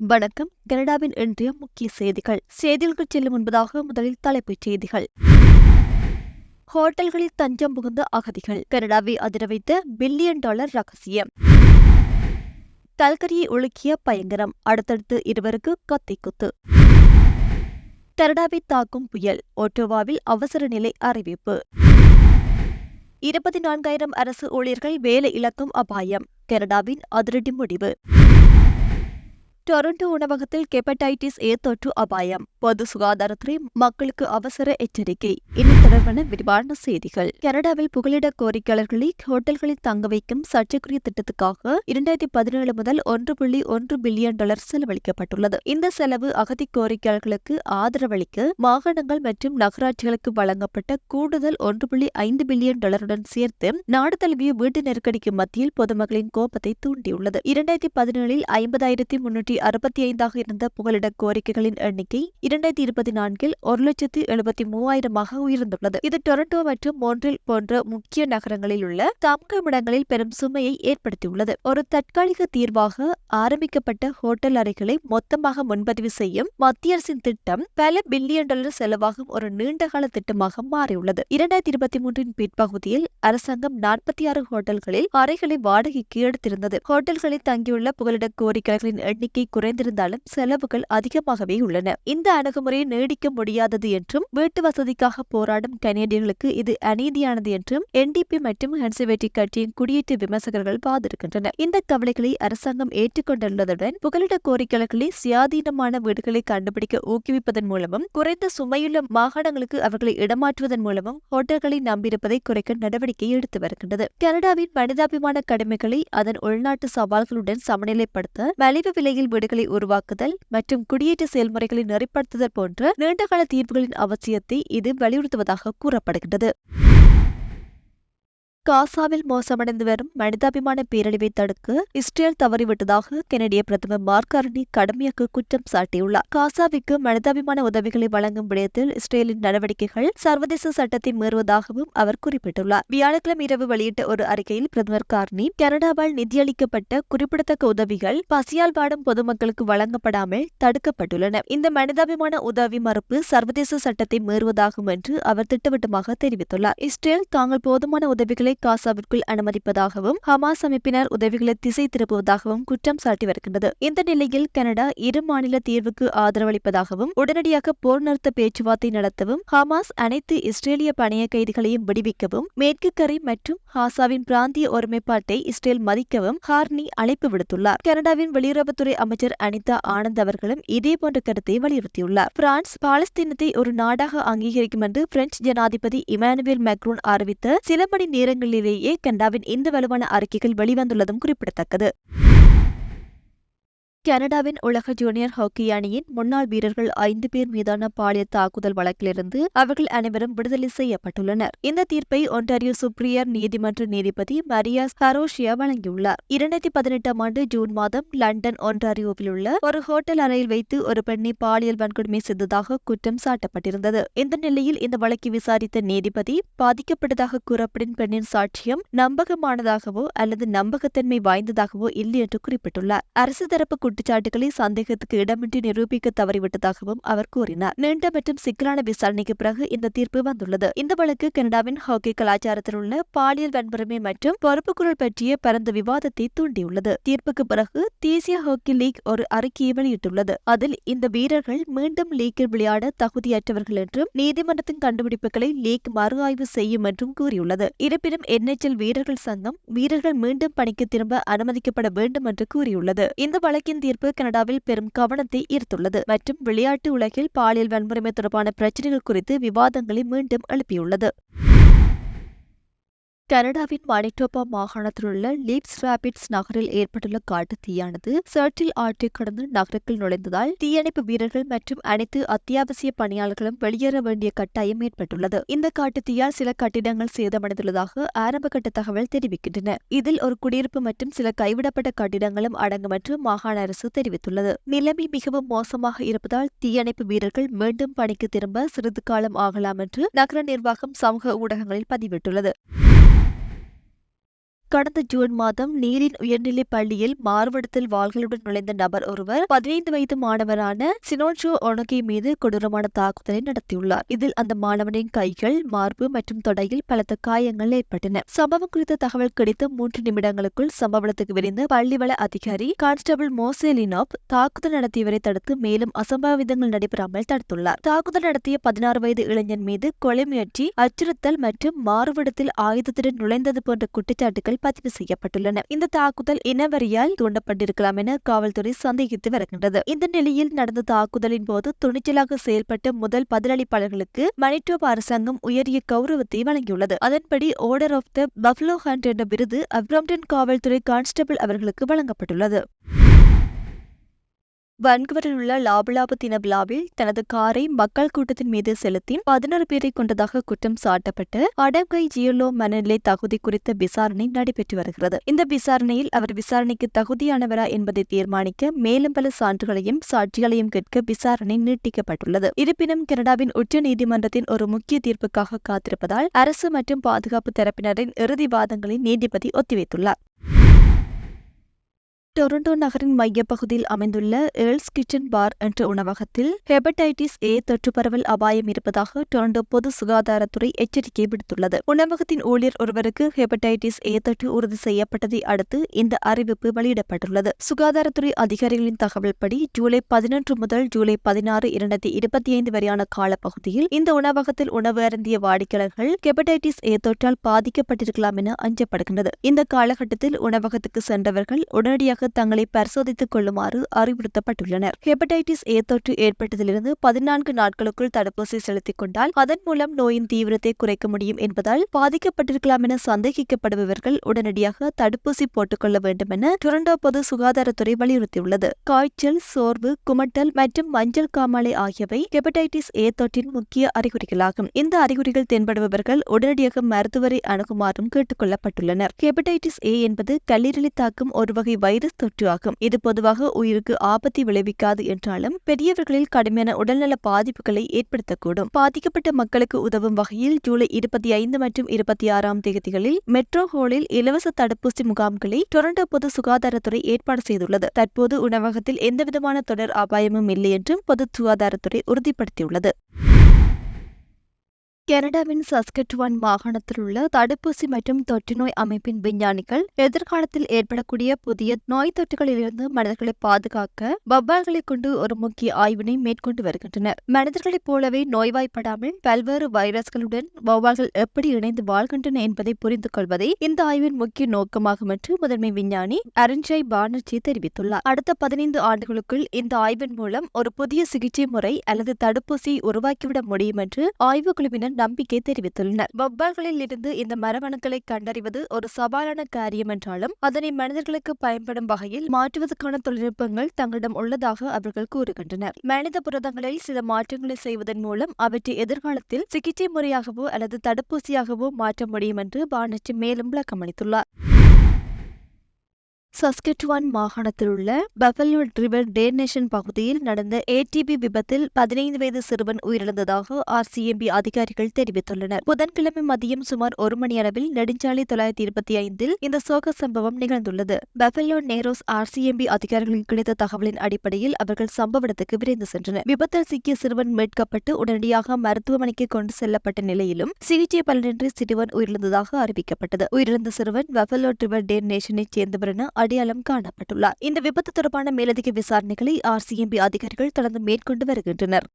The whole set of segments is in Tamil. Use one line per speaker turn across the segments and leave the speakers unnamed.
வணக்கம். கனடாவின் இன்றைய முக்கிய செய்திகள். செய்திகளுக்கு செல்லும் முன்பதாக முதலில் தலைப்புச் செய்திகள். ஹோட்டல்களில் தஞ்சம் புகுந்த அகதிகள். கனடாவை அதிர வைத்த பில்லியன் டாலர் ரகசியம். கல்கரியை ஒழுக்கிய பயங்கரம். அடுத்தடுத்து இருவருக்கு கத்தி குத்து. கனடாவை தாக்கும் புயல். ஒட்டோவாவில் அவசர நிலை அறிவிப்பு. இருபத்தி நான்காயிரம் அரசு ஊழியர்கள் வேலை இழக்கும் அபாயம். கனடாவின் அதிரடி முடிவு. டொரண்டோ உணவகத்தில் கெப்படைட்டிஸ் ஏ தொற்று அபாயம் பொது சுகாதாரத்துறை மக்களுக்கு அவசர எச்சரிக்கை இனி தொடர்பான விரிவான செய்திகள் கனடாவில் புகலிட கோரிக்கையாளர்களை ஹோட்டல்களில் தங்க வைக்கும் சர்ச்சைக்குரிய திட்டத்துக்காக இரண்டாயிரத்தி பதினேழு முதல் ஒன்று புள்ளி ஒன்று பில்லியன் டாலர் செலவழிக்கப்பட்டுள்ளது இந்த செலவு அகதி கோரிக்கையாளர்களுக்கு ஆதரவளிக்க மாகாணங்கள் மற்றும் நகராட்சிகளுக்கு வழங்கப்பட்ட கூடுதல் ஒன்று புள்ளி ஐந்து பில்லியன் டாலருடன் சேர்த்து நாடு தழுவிய வீட்டு நெருக்கடிக்கு மத்தியில் பொதுமக்களின் கோபத்தை தூண்டியுள்ளது இரண்டாயிரத்தி பதினேழில் ஐம்பதாயிரத்தி முன்னூற்றி அறுபத்தி ஐந்தாக இருந்த புகலிட கோரிக்கைகளின் எண்ணிக்கை இரண்டாயிரத்தி இருபத்தி நான்கில் ஒரு லட்சத்தி எழுபத்தி மூவாயிரமாக உயர்ந்துள்ளது. இது டொரண்டோ மற்றும் மோன்றில் போன்ற முக்கிய நகரங்களில் உள்ள தங்குமிடங்களில் பெரும் சுமையை ஏற்படுத்தியுள்ளது. ஒரு தற்காலிக தீர்வாக ஆரம்பிக்கப்பட்ட ஹோட்டல் அறைகளை மொத்தமாக முன்பதிவு செய்யும் மத்திய அரசின் திட்டம் பல பில்லியன் டாலர் செலவாகும் ஒரு நீண்டகால திட்டமாக மாறியுள்ளது. இரண்டாயிரத்தி இருபத்தி மூன்றின் பிற்பகுதியில் அரசாங்கம் நாற்பத்தி ஆறு ஹோட்டல்களில் அறைகளை வாடகைக்கு எடுத்திருந்தது. ஹோட்டல்களில் தங்கியுள்ள புகலிட கோரிக்கைகளின் எண்ணிக்கை குறைந்திருந்தாலும் செலவுகள் அதிகமாகவே உள்ளன. இந்த அணுகுமுறை நீடிக்க முடியாதது என்றும் வீட்டு வசதிக்காக போராடும் கனேடியர்களுக்கு இது அநீதியானது என்றும் என்டிபி மற்றும் கன்சர்வேட்டிவ் கட்சியின் குடியேற்ற விமர்சகர்கள் வாதிடுகின்றனர். இந்த கவலைகளை அரசாங்கம் ஏற்றுக்கொண்டுள்ளதுடன் புகலிட கோரிக்கைகளை சுயாதீனமான வீடுகளை கண்டுபிடிக்க ஊக்குவிப்பதன் மூலமும் குறைந்த சுமையுள்ள மாகாணங்களுக்கு அவர்களை இடமாற்றுவதன் மூலமும் ஹோட்டல்களை நம்பியிருப்பதை குறைக்க நடவடிக்கை எடுத்து வருகின்றது. கனடாவின் மனிதாபிமான கடமைகளை அதன் உள்நாட்டு சவால்களுடன் சமநிலைப்படுத்த மலிவு விலையில் வீடுகளை உருவாக்குதல் மற்றும் குடியேற்ற செயல்முறைகளை நெறிப்படுத்துதல் போன்ற நீண்டகால தீர்வுகளின் அவசியத்தை இது வலியுறுத்துவதாக கூறப்படுகின்றது. காசாவில் மோசமடைந்து வரும் மனிதாபிமான பேரழிவை தடுக்க இஸ்ரேல் தவறிவிட்டதாக கெனடிய பிரதமர் மார்கார்னி கடுமையாக குற்றம் சாட்டியுள்ளார். காசாவிற்கு மனிதாபிமான உதவிகளை வழங்கும் விடயத்தில் இஸ்ரேலின் நடவடிக்கைகள் சர்வதேச சட்டத்தை மீறுவதாகவும் அவர் குறிப்பிட்டுள்ளார். வியாழக்கிழமை இரவு வெளியிட்ட ஒரு அறிக்கையில் பிரதமர் கார்னி கனடாவால் நிதியளிக்கப்பட்ட குறிப்பிடத்தக்க உதவிகள் பசியால் பாடும் பொதுமக்களுக்கு வழங்கப்படாமல் தடுக்கப்பட்டுள்ளன. இந்த மனிதாபிமான உதவி மறுப்பு சர்வதேச சட்டத்தை மீறுவதாகும் என்று அவர் திட்டவட்டமாக தெரிவித்துள்ளார். இஸ்ரேல் தாங்கள் போதுமான உதவிகளை காசாவிற்குள் அனுமதிப்பதாகவும் ஹமாஸ் அமைப்பினர் உதவிகளை திசை திருப்புவதாகவும் குற்றம் சாட்டி வருகின்றது. இந்த நிலையில் கனடா இரு மாநில தீர்வுக்கு ஆதரவளிப்பதாகவும் உடனடியாக போர் நிறுத்த பேச்சுவார்த்தை நடத்தவும் ஹமாஸ் அனைத்து இஸ்ரேலிய பணைய கைதிகளையும் விடுவிக்கவும் மேற்கு கரை மற்றும் ஹாசாவின் பிராந்திய ஒருமைப்பாட்டை இஸ்ரேல் மதிக்கவும் ஹார்னி அழைப்பு விடுத்துள்ளார். கனடாவின் வெளியுறவுத்துறை அமைச்சர் அனிதா ஆனந்த் அவர்களும் இதேபோன்ற கருத்தை வலியுறுத்தியுள்ளார். பிரான்ஸ் பாலஸ்தீனத்தை ஒரு நாடாக அங்கீகரிக்கும் என்று பிரெஞ்சு ஜனாதிபதி இமானுவேல் மேக்ரோன் அறிவித்த சில மணி நேரங்களில் நேரங்களிலேயே கனடாவின் இந்த வலுவான அறிக்கைகள் வெளிவந்துள்ளதும் குறிப்பிடத்தக்கது. கனடாவின் உலக ஜூனியர் ஹாக்கி அணியின் முன்னாள் வீரர்கள் ஐந்து பேர் மீதான பாலியல் தாக்குதல் வழக்கிலிருந்து அவர்கள் அனைவரும் விடுதலை செய்யப்பட்டுள்ளனர். இந்த தீர்ப்பை ஒன்டாரியோ சுப்ரியர் நீதிமன்ற நீதிபதி மரியா ஹரோஷியா வழங்கியுள்ளார். இரண்டாயிரத்தி பதினெட்டாம் ஆண்டு ஜூன் மாதம் லண்டன் ஒன்டாரியோவில் உள்ள ஒரு ஹோட்டல் அறையில் வைத்து ஒரு பெண்ணை பாலியல் வன்கொடுமை செய்ததாக குற்றம் சாட்டப்பட்டிருந்தது. இந்த நிலையில் இந்த வழக்கை விசாரித்த நீதிபதி பாதிக்கப்பட்டதாக கூறப்படும் பெண்ணின் சாட்சியம் நம்பகமானதாகவோ அல்லது நம்பகத்தன்மை வாய்ந்ததாகவோ இல்லை என்று குறிப்பிட்டுள்ளார். அரசு தரப்பு குற்றச்சாட்டுகளை சந்தேகத்துக்கு இடமின்றி நிரூபிக்க தவறிவிட்டதாகவும் அவர் கூறினார். நீண்ட மற்றும் சிக்கலான விசாரணைக்கு பிறகு இந்த தீர்ப்பு வந்துள்ளது. இந்த வழக்கு கனடாவின் ஹாக்கி கலாச்சாரத்தில் உள்ள பாலியல் வன்முறைமை மற்றும் பொறுப்புக்குரல் பற்றிய பரந்த விவாதத்தை தூண்டியுள்ளது. தீர்ப்புக்கு பிறகு தேசிய ஹாக்கி லீக் ஒரு அறிக்கையை வெளியிட்டுள்ளது. அதில் இந்த வீரர்கள் மீண்டும் லீக்கில் விளையாட தகுதியற்றவர்கள் என்றும் நீதிமன்றத்தின் கண்டுபிடிப்புகளை லீக் மறு ஆய்வு செய்யும் என்றும் கூறியுள்ளது. இருப்பினும் என்எச்எல் வீரர்கள் சங்கம் வீரர்கள் மீண்டும் பணிக்கு திரும்ப அனுமதிக்கப்பட வேண்டும் என்று கூறியுள்ளது. இந்த வழக்கின் தீர்ப்பு கனடாவில் பெரும் கவனத்தை ஈர்த்துள்ளது. மற்றும் விளையாட்டு உலகில் பாலியல் வன்முறைமை தொடர்பான பிரச்சினைகள் குறித்து விவாதங்களை மீண்டும் எழுப்பியுள்ளது. கனடாவின் மணிட்டோபா மாகாணத்தில் உள்ள லீப்ஸ் ராபிட்ஸ் நகரில் ஏற்பட்டுள்ள காட்டு தீயானது சர்ட்டில் ஆற்றை கடந்து நகருக்குள் நுழைந்ததால் தீயணைப்பு வீரர்கள் மற்றும் அனைத்து அத்தியாவசிய பணியாளர்களும் வெளியேற வேண்டிய கட்டாயம் ஏற்பட்டுள்ளது. இந்த காட்டு தீயால் சில கட்டிடங்கள் சேதமடைந்துள்ளதாக ஆரம்பகட்ட தகவல் தெரிவிக்கின்றன. இதில் ஒரு குடியிருப்பு மற்றும் சில கைவிடப்பட்ட கட்டிடங்களும் அடங்கும் என்று மாகாண அரசு தெரிவித்துள்ளது. நிலைமை மிகவும் மோசமாக இருப்பதால் தீயணைப்பு வீரர்கள் மீண்டும் பணிக்கு திரும்ப சிறிது காலம் ஆகலாம் என்று நகர நிர்வாகம் சமூக ஊடகங்களில் பதிவிட்டுள்ளது. கடந்த ஜூன் மாதம் நீரின் உயர்நிலை பள்ளியில் மார்வடத்தில் வாள்களுடன் நுழைந்த நபர் ஒருவர் பதினைந்து வயது மாணவரான சினோன்ஷோ ஒனகி மீது கொடூரமான தாக்குதலை நடத்தியுள்ளார். இதில் அந்த மாணவனின் கைகள் மார்பு மற்றும் தொடையில் பலத்த காயங்கள் ஏற்பட்டன. சம்பவம் குறித்த தகவல் கிடைத்த மூன்று நிமிடங்களுக்குள் சம்பவ இடத்துக்கு விரைந்த பள்ளிவள அதிகாரி கான்ஸ்டபிள் மோசேலினோப் தாக்குதல் நடத்தியவரை தடுத்து மேலும் அசம்பாவிதங்கள் நடைபெறாமல் தடுத்துள்ளார். தாக்குதல் நடத்திய பதினாறு வயது இளைஞன் மீது கொலை முயற்சி அச்சுறுத்தல் மற்றும் மாறுவிடத்தில் ஆயுதத்துடன் நுழைந்தது போன்ற குற்றச்சாட்டுகள் பதிவு செய்யப்பட்டுள்ளன. இந்த தாக்குதல் இனவரியால் தூண்டப்பட்டிருக்கலாம் என காவல்துறை சந்தேகித்து வருகின்றது. இந்த நிலையில் நடந்த தாக்குதலின் போது துணிச்சலாக செயல்பட்ட முதல் பதிலளிப்பாளர்களுக்கு மணிட்டோப் அரசாங்கம் உயரிய கௌரவத்தை வழங்கியுள்ளது. அதன்படி order of the buffalo hunt என்ற விருது அப்ரம்டன் காவல்துறை கான்ஸ்டபிள் அவர்களுக்கு வழங்கப்பட்டுள்ளது. வன்குவரில் உள்ள லாபலாப தின விழாவில் தனது காரை மக்கள் கூட்டத்தின் மீது செலுத்தி பதினொரு பேரை கொண்டதாக குற்றம் சாட்டப்பட்டு அடங்கை ஜியோலோ மனநிலை தகுதி குறித்த விசாரணை நடைபெற்று வருகிறது. இந்த விசாரணையில் அவர் விசாரணைக்கு தகுதியானவரா என்பதை தீர்மானிக்க மேலும் பல சான்றுகளையும் சாட்சிகளையும் கேட்க விசாரணை நீட்டிக்கப்பட்டுள்ளது. இருப்பினும் கனடாவின் உச்ச நீதிமன்றத்தின் ஒரு முக்கிய தீர்ப்புக்காக காத்திருப்பதால் அரசு மற்றும் பாதுகாப்பு தரப்பினரின் இறுதி வாதங்களை நீதிபதி ஒத்திவைத்துள்ளார். டொரண்டோ நகரின் மையப்பகுதியில் அமைந்துள்ள ஏர்ல்ஸ் கிச்சன் பார் என்ற உணவகத்தில் ஹெபடைட்டிஸ் ஏ தொற்று பரவல் அபாயம் இருப்பதாக டொரண்டோ பொது சுகாதாரத்துறை எச்சரிக்கை விடுத்துள்ளது. உணவகத்தின் ஊழியர் ஒருவருக்கு ஹெபடைட்டிஸ் ஏ தொற்று உறுதி செய்யப்பட்டதை அடுத்து இந்த அறிவிப்பு வெளியிடப்பட்டுள்ளது. சுகாதாரத்துறை அதிகாரிகளின் தகவல்படி ஜூலை பதினொன்று முதல் ஜூலை பதினாறு இரண்டாயிரத்தி இருபத்தி ஐந்து வரையான காலப்பகுதியில் இந்த உணவகத்தில் உணவு அருந்திய வாடிக்கையாளர்கள் ஹெபடைட்டிஸ் ஏ தொற்றால் பாதிக்கப்பட்டிருக்கலாம் என அஞ்சப்படுகின்றது. இந்த காலகட்டத்தில் உணவகத்துக்கு சென்றவர்கள் உடனடியாக தங்களை பரிசோதித்துக் கொள்ளுமாறு அறிவுறுத்தப்பட்டுள்ளனர். ஹெபடைட்டிஸ் ஏ தொற்று ஏற்பட்டதிலிருந்து பதினான்கு நாட்களுக்குள் தடுப்பூசி செலுத்திக் கொண்டால் அதன் மூலம் நோயின் தீவிரத்தை குறைக்க முடியும் என்பதால் பாதிக்கப்பட்டிருக்கலாம் என சந்தேகிக்கப்படுபவர்கள் உடனடியாக தடுப்பூசி போட்டுக்கொள்ள வேண்டும் என டொரண்டோ பொது சுகாதாரத்துறை வலியுறுத்தியுள்ளது. காய்ச்சல் சோர்வு குமட்டல் மற்றும் மஞ்சள் காமாலை ஆகியவை ஹெபடைட்டிஸ் ஏ தொற்றின் முக்கிய அறிகுறிகளாகும். இந்த அறிகுறிகள் தென்படுபவர்கள் உடனடியாக மருத்துவரை அணுகுமாறும் கேட்டுக் கொள்ளப்பட்டுள்ளனர். ஹெபடைட்டிஸ் ஏ என்பது கல்லீரலை தாக்கும் ஒரு வகை வைரஸ் தொற்று ஆகும் இது பொதுவாக உயிருக்கு ஆபத்தை விளைவிக்காது என்றாலும் பெரியவர்களில் கடுமையான உடல்நல பாதிப்புகளை ஏற்படுத்தக்கூடும். பாதிக்கப்பட்ட மக்களுக்கு உதவும் வகையில் ஜூலை இருபத்தி ஐந்து மற்றும் இருபத்தி ஆறாம் தேதிகளில் மெட்ரோ ஹோலில் இலவச தடுப்பூசி முகாம்களை டொரண்டோ பொது சுகாதாரத்துறை ஏற்பாடு செய்துள்ளது. தற்போது உணவகத்தில் எந்தவிதமான தொடர் அபாயமும் இல்லை என்றும் பொது சுகாதாரத்துறை உறுதிப்படுத்தியுள்ளது. கனடாவின் சஸ்கட்வான் மாகாணத்தில் உள்ள தடுப்பூசி மற்றும் தொற்றுநோய் அமைப்பின் விஞ்ஞானிகள் எதிர்காலத்தில் ஏற்படக்கூடிய புதிய நோய் தொற்றுகளிலிருந்து மனிதர்களை பாதுகாக்க வவ்வால்களை கொண்டு ஒரு முக்கிய ஆய்வினை மேற்கொண்டு வருகின்றனர். மனிதர்களைப் போலவே நோய்வாய்ப்படாமல் பல்வேறு வைரஸ்களுடன் வவ்வால்கள் எப்படி இணைந்து வாழ்கின்றன என்பதை புரிந்து கொள்வதே இந்த ஆய்வின் முக்கிய நோக்கமாகும் என்று முதன்மை விஞ்ஞானி அருண்ஜய் பானர்ஜி தெரிவித்துள்ளார். அடுத்த பதினைந்து ஆண்டுகளுக்குள் இந்த ஆய்வின் மூலம் ஒரு புதிய சிகிச்சை முறை அல்லது தடுப்பூசியை உருவாக்கிவிட முடியும் என்று ஆய்வுக்குழுவினர் நம்பிக்கை தெரிவித்துள்ளனர். வவ்வால்களில் இருந்து இந்த மரபணுக்களை கண்டறிவது ஒரு சவாலான காரியம் என்றாலும் அதனை மனிதர்களுக்கு பயன்படும் வகையில் மாற்றுவதற்கான தொழில்நுட்பங்கள் தங்களிடம் உள்ளதாக அவர்கள் கூறுகின்றனர். மனித புரதங்களில் சில மாற்றங்களை செய்வதன் மூலம் அவற்றை எதிர்காலத்தில் சிகிச்சை முறையாகவோ அல்லது தடுப்பூசியாகவோ மாற்ற முடியும் என்று பானர்ஜி மேலும் விளக்கமளித்துள்ளார். சஸ்கெட்வான் மாகாணத்தில் உள்ள பஃபலோ ரிவர் டேர்னேஷன் பகுதியில் நடந்த ஏடிபி விபத்தில் பதினைந்து வயது சிறுவன் உயிரிழந்ததாக ஆர்சிஎம்பி அதிகாரிகள் தெரிவித்துள்ளனர். புதன்கிழமை மதியம் சுமார் ஒரு மணி அளவில் நெடுஞ்சாலை தொள்ளாயிரத்தி இருபத்தி ஐந்தில் இந்த சோக சம்பவம் நிகழ்ந்துள்ளது. பஃபலோ நேரோஸ் ஆர்சிஎம்பி அதிகாரிகளுக்கு கிடைத்த தகவலின் அடிப்படையில் அவர்கள் சம்பவ இடத்துக்கு விரைந்து சென்றனர். விபத்தில் சிக்கிய சிறுவன் மீட்கப்பட்டு உடனடியாக மருத்துவமனைக்கு கொண்டு செல்லப்பட்ட நிலையிலும் சிகிச்சை பலனின்றி சிறுவன் உயிரிழந்ததாக அறிவிக்கப்பட்டது. உயிரிழந்த சிறுவன் பஃபலோ ரிவர் டேர்னேஷனைச் சேர்ந்தவர் என அடையாளம் காணப்பட்டுள்ளார். இந்த விபத்து தொடர்பான மேலதிக விசாரணைகளை ஆர்சிஎம்பி அதிகாரிகள் தொடர்ந்து மேற்கொண்டு வருகின்றனர்.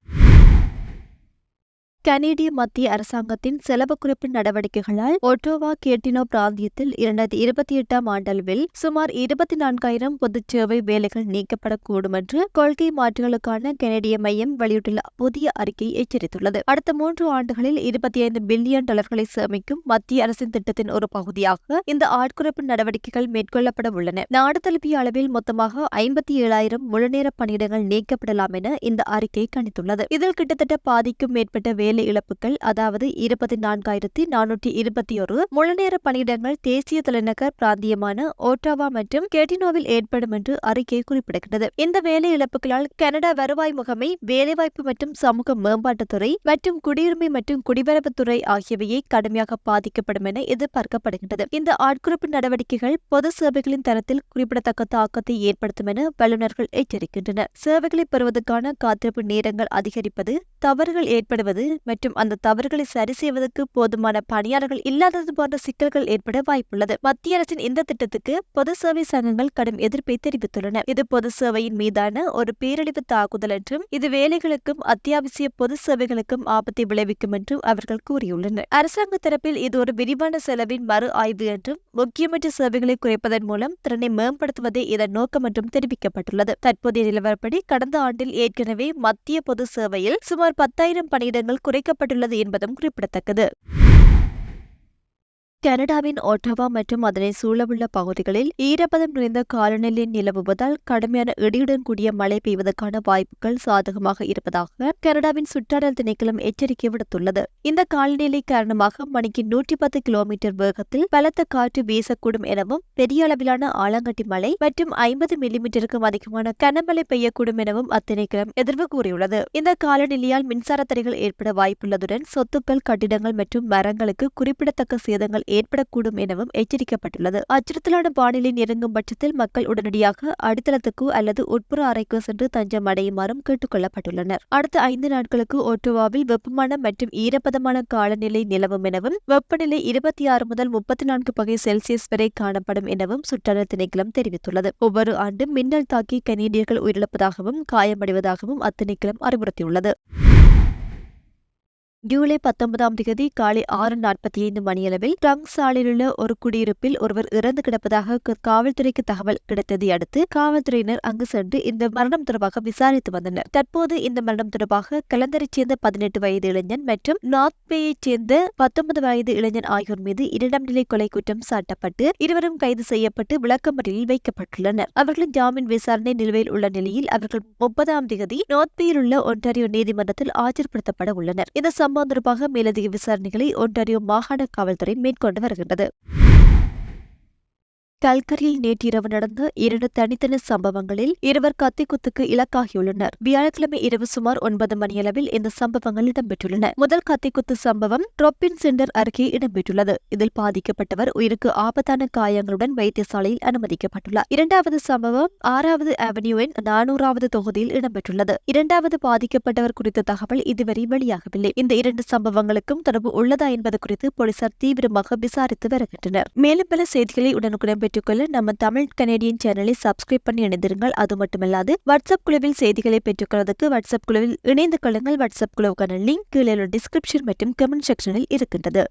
கனேடிய மத்திய அரசாங்கத்தின் செலவு குறைப்பு நடவடிக்கைகளால் ஒட்டோவா கேட்டினோ பிராந்தியத்தில் இரண்டாயிரத்தி இருபத்தி எட்டாம் ஆண்டளவில் சுமார் இருபத்தி நான்காயிரம் பொதுச் சேவை வேலைகள் நீக்கப்படக்கூடும் என்று கொள்கை மாற்றுகளுக்கான கனேடிய மையம் வெளியிட்டுள்ள புதிய அறிக்கை எச்சரித்துள்ளது. அடுத்த மூன்று ஆண்டுகளில் இருபத்தி ஐந்து பில்லியன் டாலர்களை சேமிக்கும் மத்திய அரசின் திட்டத்தின் ஒரு பகுதியாக இந்த ஆட்குறைப்பு நடவடிக்கைகள் மேற்கொள்ளப்பட உள்ளன. நாடு தழுவிய அளவில் மொத்தமாக ஐம்பத்தி ஏழாயிரம் முழுநேர பணியிடங்கள் நீக்கப்படலாம் என இந்த அறிக்கை கணித்துள்ளது. இதில் கிட்டத்தட்ட பாதிக்கும் மேற்பட்ட வேலை வேலை இழப்புகள் அதாவது இருபத்தி நான்காயிரத்தி நானூற்றி இருபத்தி ஒரு முழுநேர பணியிடங்கள் தேசிய தலைநகர் பிராந்தியமான ஓட்டாவா மற்றும் கெட்டினோவில் ஏற்படும் என்று அறிக்கை குறிப்பிடுகிறது இந்த வேலை இழப்புகளால் கனடா வருவாய் முகமை வேலைவாய்ப்பு மற்றும் சமூக மேம்பாட்டுத்துறை மற்றும் குடியுரிமை மற்றும் குடிவரவுத்துறை ஆகியவையே கடுமையாக பாதிக்கப்படும் என எதிர்பார்க்கப்படுகின்றது. இந்த ஆட்குறிப்பு நடவடிக்கைகள் பொது சேவைகளின் தரத்தில் குறிப்பிடத்தக்க தாக்கத்தை ஏற்படுத்தும் என வல்லுநர்கள் எச்சரிக்கின்றனர். சேவைகளை பெறுவதற்கான காத்திருப்பு நேரங்கள் அதிகரிப்பது தவறுகள் ஏற்படுவது மற்றும் அந்த தவறுகளை சரி செய்வதற்கு போதுமான பணியாளர்கள் இல்லாதது போன்ற சிக்கல்கள் ஏற்பட வாய்ப்புள்ளது. மத்திய அரசின் இந்த திட்டத்துக்கு பொது சேவை சங்கங்கள் கடும் எதிர்ப்பை தெரிவித்துள்ளன. இது பொது சேவையின் மீதான ஒரு பேரழிவு தாக்குதல் என்றும் இது வேலைகளுக்கும் அத்தியாவசிய பொது சேவைகளுக்கும் ஆபத்தை விளைவிக்கும் என்றும் அவர்கள் கூறியுள்ளனர். அரசாங்க தரப்பில் இது ஒரு விரிவான செலவின் மறு ஆய்வு என்றும் முக்கியமற்ற சேவைகளை குறைப்பதன் மூலம் திறனை மேம்படுத்துவதே இதன் நோக்கம் என்றும் தெரிவிக்கப்பட்டுள்ளது. தற்போதைய நிலவரப்படி கடந்த ஆண்டில் ஏற்கனவே மத்திய பொது சேவையில் சுமார் பத்தாயிரம் பணியிடங்கள் குறைக்கப்பட்டுள்ளது என்பதும் குறிப்பிடத்தக்கது. கனடாவின் ஒட்டவா மற்றும் அதனை சூழவுள்ள பகுதிகளில் ஈரப்பதம் நிறைந்த காலநிலை நிலவுவதால் கடுமையான இடியுடன் கூடிய மழை பெய்வதற்கான வாய்ப்புகள் சாதகமாக இருப்பதாக கனடாவின் சுற்றாடல் திணைக்களம் எச்சரிக்கை விடுத்துள்ளது. இந்த காலநிலை காரணமாக மணிக்கு நூற்றி பத்து கிலோமீட்டர் வேகத்தில் பலத்த காற்று வீசக்கூடும் எனவும் பெரிய அளவிலான ஆலங்கட்டி மழை மற்றும் ஐம்பது மில்லிமீட்டருக்கும் அதிகமான கனமழை பெய்யக்கூடும் எனவும் அத்திணைக்களம் எதிர்வு கூறியுள்ளது. இந்த காலநிலையால் மின்சார தடைகள் ஏற்பட வாய்ப்புள்ளதுடன் சொத்துக்கள் கட்டிடங்கள் மற்றும் மரங்களுக்கு குறிப்பிடத்தக்க சேதங்கள் ஏற்படக்கூடும் எனவும் எச்சரிக்கப்பட்டுள்ளது. அச்சுறுத்தலான வானிலை நெருங்கும் பட்சத்தில் மக்கள் உடனடியாக அடித்தளத்துக்கு அல்லது உட்புற அறைக்கு சென்று தஞ்சம் அடையுமாறும் கேட்டுக் கொள்ளப்பட்டுள்ளனர் அடுத்த ஐந்து நாட்களுக்கு ஒட்டுவாவில் வெப்பமான மற்றும் ஈரப்பதமான காலநிலை நிலவும் எனவும் வெப்பநிலை இருபத்தி ஆறு முதல் முப்பத்தி நான்கு பகை செல்சியஸ் வரை காணப்படும் எனவும் சுற்றாடல் திணைக்களம் தெரிவித்துள்ளது. ஒவ்வொரு ஆண்டும் மின்னல் தாக்கி கனேடியர்கள் உயிரிழப்பதாகவும் காயமடைவதாகவும் அத்திணைக்களம் அறிவுறுத்தியுள்ளது. ஜூலை பத்தொன்பதாம் தேதி காலை ஆறு நாற்பத்தி ஐந்து மணியளவில் ட்ரங்க் சாலையிலுள்ள ஒரு குடியிருப்பில் ஒருவர் இறந்து கிடப்பதாக காவல்துறைக்கு தகவல் கிடைத்ததை அடுத்து காவல்துறையினர் அங்கு சென்று இந்த மரணம் தொடர்பாக விசாரித்து வந்தனர். தற்போது இந்த மரணம் தொடர்பாக கலந்தரைச் சேர்ந்த பதினெட்டு வயது இளைஞன் மற்றும் நார்த் பேயைச் சேர்ந்த பத்தொன்பது வயது இளைஞன் ஆகியோர் மீது இரண்டாம் நிலை கொலை குற்றம் சாட்டப்பட்டு இருவரும் கைது செய்யப்பட்டு விளக்கமறியில் வைக்கப்பட்டுள்ளனர். அவர்களின் ஜாமீன் விசாரணை நிலுவையில் உள்ள நிலையில் அவர்கள் முப்பதாம் தேதி நார்த் பேயில் உள்ள ஒன்டாரியோ நீதிமன்றத்தில் ஆஜர்படுத்தப்பட உள்ளனர். இந்த சம்பவம் தொடர்பாக மேலதிக விசாரணைகளை ஒன்டாரியோ மாகாண காவல்துறை மேற்கொண்டு வருகின்றது. கல்கரியில் நேற்றிரவு நடந்த இரண்டு தனித்தனி சம்பவங்களில் இருவர் கத்திக்குத்துக்கு இலக்காகியுள்ளனர். வியாழக்கிழமை இரவு சுமார் ஒன்பது மணியளவில் இந்த சம்பவங்கள் இடம்பெற்றுள்ளன. முதல் கத்திக்குத்து சம்பவம் ட்ரொப்பின் சென்டர் அருகே இடம்பெற்றுள்ளது. இதில் பாதிக்கப்பட்டவர் உயிருக்கு ஆபத்தான காயங்களுடன் வைத்தியசாலையில் அனுமதிக்கப்பட்டுள்ளார். இரண்டாவது சம்பவம் ஆறாவது அவென்யூவின் நானூறாவது தொகுதியில் இடம்பெற்றுள்ளது. இரண்டாவது பாதிக்கப்பட்டவர் குறித்த தகவல் இதுவரை வெளியாகவில்லை. இந்த இரண்டு சம்பவங்களுக்கும் தொடர்பு உள்ளதா என்பது குறித்து போலீசார் தீவிரமாக விசாரித்து வருகின்றனர். மேலும் பல செய்திகளை உடனுக்குடன் பெற்றுக்கொள்ள நம்ம தமிழ் கனேடியன் சேனலை சப்ஸ்கிரைப் பண்ணி இணைந்திருங்கள். அது மட்டுமல்லாது வாட்ஸ்அப் குழுவில் செய்திகளை பெற்றுக்கொள்வதற்கு வாட்ஸ்அப் குழுவில் இணைந்து கொள்ளுங்கள். வாட்ஸ்அப் குழுவுக்கான லிங்க் கீழே டிஸ்கிரிப்ஷன் மற்றும் கமெண்ட் செக்ஷனில் இருக்கின்றது.